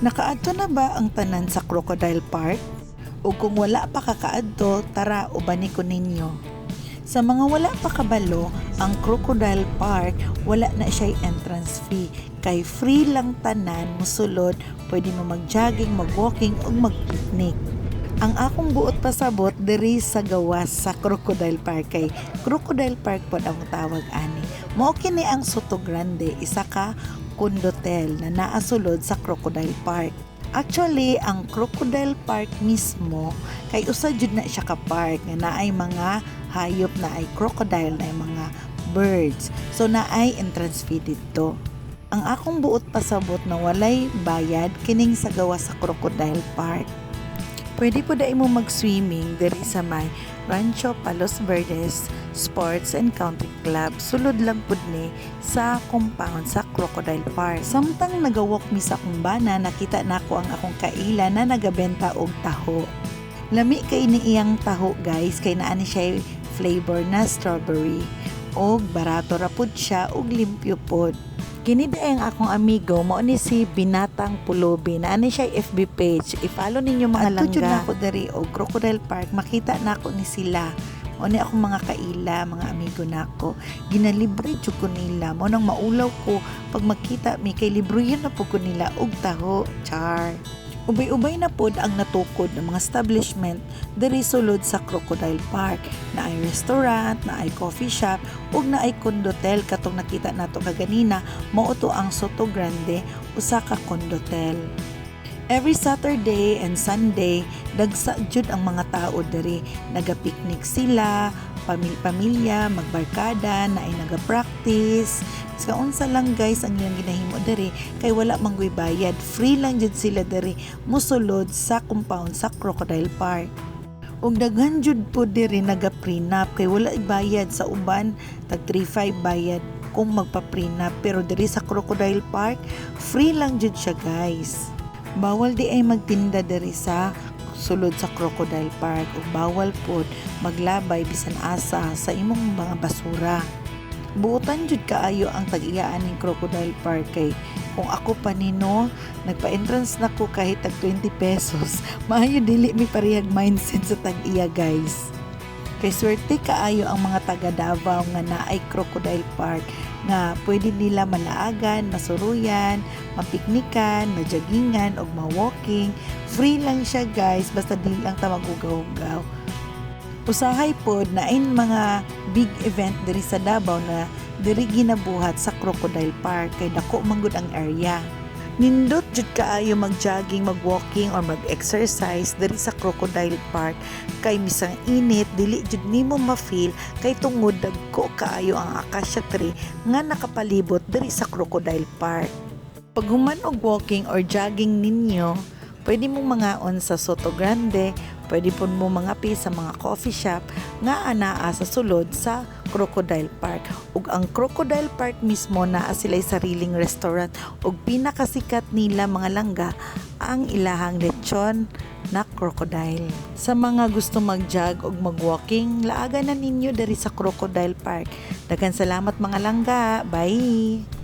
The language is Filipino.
Nakaadto na ba ang tanan sa Crocodile Park? O kung wala pa kakaadto, tara ubani ko ninyo. Sa mga wala pa kabalo, ang Crocodile Park wala na siya entrance fee. Kay free lang tanan musulod, pwede mo mag-jogging, mag-walking o mag-picnic. Ang akong buot pasabot diri sa gawas sa Crocodile Park kay Crocodile Park pod ang tawag ani. Mao kini ang Soto Grande, isa ka kondotel na naasulod sa Crocodile Park. Actually, ang Crocodile Park mismo kay usa jud na siya ka park nga naay mga hayop na ay crocodile na ay mga birds. So naay entrance fee dito. Ang akong buot pasabot na walay bayad kining sa gawa sa Crocodile Park. Pwede po dai mo mag-swimming diri sa may Rancho Palos Verdes Sports and Country Club. Sulod lang pud ni sa compound sa Crocodile Park. Samtang nagawalk mi sa kumbana, nakita nako ang akong kaila na nagabenta og taho. Lami kay ni iyang taho guys kay naa ni siya flavor na strawberry. Og barato ra pud siya og limpyo pod. Kini ang akong amigo mo ni si Binatang Pulubi na ani siya FB page. I-follow ninyo mga langga. At na ako diri og Crocodile Park makita na ako ni sila. O ni akong mga kaila, mga amigo nako. Ginalibre jud ko nila. Mo nang maulaw ko pag makita mi kay libroyan na po ko nila og taho. Char. Ubay-ubay na pod ang natukod ng mga establishment diri sulod sa Crocodile Park na ay restaurant, na ay coffee shop, ug na ay kondotel katong nakita nato kaganina mao to ang Soto Grande usa ka kondotel. Every Saturday and Sunday, dagsa jud ang mga tao diri. Naga-picnic sila, pamilya, magbarkada, na ay naga-practice. Sa unsa lang guys ang ilang ginahimo diri kay wala manggoy bayad. Free lang jud sila diri musulod sa compound sa Crocodile Park. Ug daghan jud po diri naga-prenup kay wala bayad sa uban tag 35 bayad kung magpa-prenup pero diri sa Crocodile Park free lang jud siya guys. Bawal di ay magtinda diri sa sulod sa Crocodile Park ug bawal pod maglabay bisan asa sa imong mga basura. Buutan jud kaayo ang tag-iyaan ng Crocodile Park kay kung ako pa nino nagpa-entrance na ko kahit tag 20 pesos maayo dili mi parehag mindset sa tag-iya guys kay swerte kaayo ang mga taga Davao nga naay Crocodile Park nga pwede nila malaagan, masuruyan, mapiknikan, majaggingan og ma-walking. Free lang siya guys basta dili lang ta magugaw-gaw usahay pod na in mga big event diri sa Davao na diri ginabuhat sa Crocodile Park kay dako manggod ang area. Nindot jud kaayo mag-jogging, mag-walking or mag-exercise diri sa Crocodile Park kay misang init dili jud nimo ma-feel kay tungod dagko kaayo ang acacia tree nga nakapalibot diri sa Crocodile Park. Pag human og walking or jogging ninyo, pwede mong mangaon sa Soto Grande, pwede po mo mangapi sa mga coffee shop nga anaa sa sulod sa Crocodile Park. Ug ang Crocodile Park mismo naa sila'y sariling restaurant ug pinakasikat nila mga langga ang ilahang lechon na crocodile. Sa mga gusto mag-jog ug mag-walking, laaga na ninyo diri sa Crocodile Park. Daghang salamat mga langga. Bye!